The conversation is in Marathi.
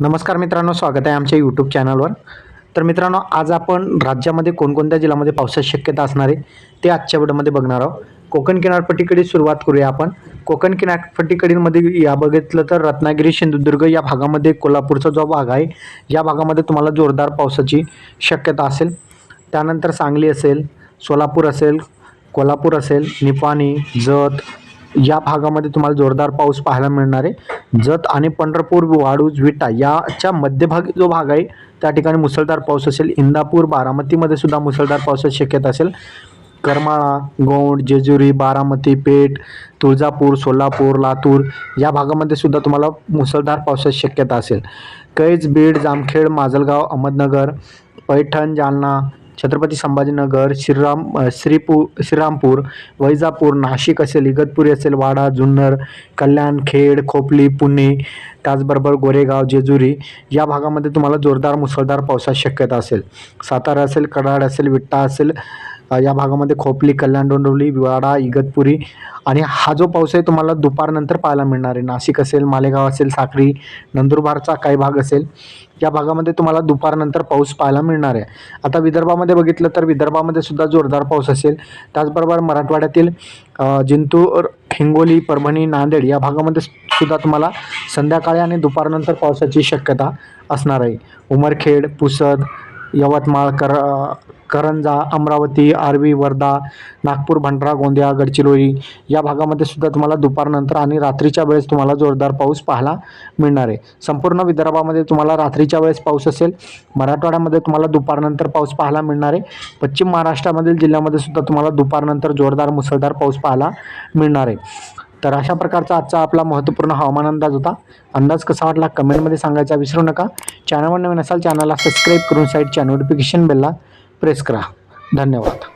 नमस्कार मित्रांनो स्वागत आहे आमच्या यूट्यूब चॅनलवर तर मित्रांनो आज आपण राज्यामध्ये कोणकोणत्या जिल्ह्यामध्ये पावसाची शक्यता असणार आहे ते आजच्या व्हिडिओमध्ये बघणार आहोत. कोकण किनारपट्टीकडे सुरुवात करूया आपण. कोकण किनारपट्टीकडीलमध्ये या बघितलं तर रत्नागिरी सिंधुदुर्ग या भागामध्ये कोल्हापूरचा जो भाग आहे या भागामध्ये तुम्हाला जोरदार पावसाची शक्यता असेल. त्यानंतर सांगली असेल सोलापूर असेल कोल्हापूर असेल निपाणी जत या भागामध्ये तुम्हाला जोरदार पाऊस पाहायला मिळणार आहे. जत आणि पंढरपूर वाडूज विटा याच्या मध्यभागी जो भाग आहे त्या ठिकाणी मुसळधार पाऊस असेल. इंदापूर बारामतीमध्ये सुद्धा मुसळधार पावसाची शक्यता असेल. करमाळा गोंड जेजुरी बारामती पेठ तुळजापूर सोलापूर लातूर या भागामध्ये सुद्धा तुम्हाला मुसळधार पावसाची शक्यता असेल. कैज बीड जामखेड माजलगाव अहमदनगर पैठण जालना छत्रपती संभाजीनगर श्रीराम श्रीपूर श्रीपू श्रीरामपूर वैजापूर नाशिक असेल इगतपुरी असेल वाडा जुन्नर कल्याण खेड खोपली पुणे त्याचबरोबर गोरेगाव जेजुरी या भागामध्ये तुम्हाला जोरदार मुसळधार पावसाची शक्यता असेल. सातारा असेल कराड असेल विट्टा असेल या भागामध्ये खोपली कल्याण डोंडवली वाडा इगतपुरी आणि हा जो पाऊस आहे तुम्हाला दुपारनंतर पाहायला मिळणार आहे. नाशिक असेल मालेगाव असेल साखरी नंदुरबारचा काही भाग असेल या भागामध्ये तुम्हाला दुपारनंतर पाऊस पाहायला मिळणार आहे. आता विदर्भामध्ये बघितलं तर विदर्भामध्ये सुद्धा जोरदार पाऊस असेल. त्याचबरोबर मराठवाड्यातील जिंतूर हिंगोली परभणी नांदेड या भागामध्ये सुद्धा तुम्हाला संध्याकाळी आणि दुपारनंतर पावसाची शक्यता असणार आहे उमरखेड पुसद यवतमाळ कर करंजा अमरावती आर्वी वर्धा नागपूर भंडारा गोंदिया गडचिरोली या भागामध्ये सुद्धा तुम्हाला दुपारनंतर आणि रात्रीच्या वेळेस तुम्हाला जोरदार पाऊस पाहायला मिळणार आहे. संपूर्ण विदर्भामध्ये तुम्हाला रात्रीच्या वेळेस पाऊस असेल मराठवाड्यामध्ये तुम्हाला दुपारनंतर पाऊस पाहायला मिळणार आहे. पश्चिम महाराष्ट्रामधील जिल्ह्यामध्ये सुद्धा तुम्हाला दुपारनंतर जोरदार मुसळधार पाऊस पाहायला मिळणार आहे. तर अशा प्रकारचा आजचा आपला महत्त्वपूर्ण हवामान अंदाज होता. अंदाज कसा वाटला कमेंटमध्ये सांगायचा विसरू नका. चॅनलवर नवीन असाल चॅनलला सबस्क्राईब करून साईडच्या नोटिफिकेशन बेलला प्रेस करा. धन्यवाद.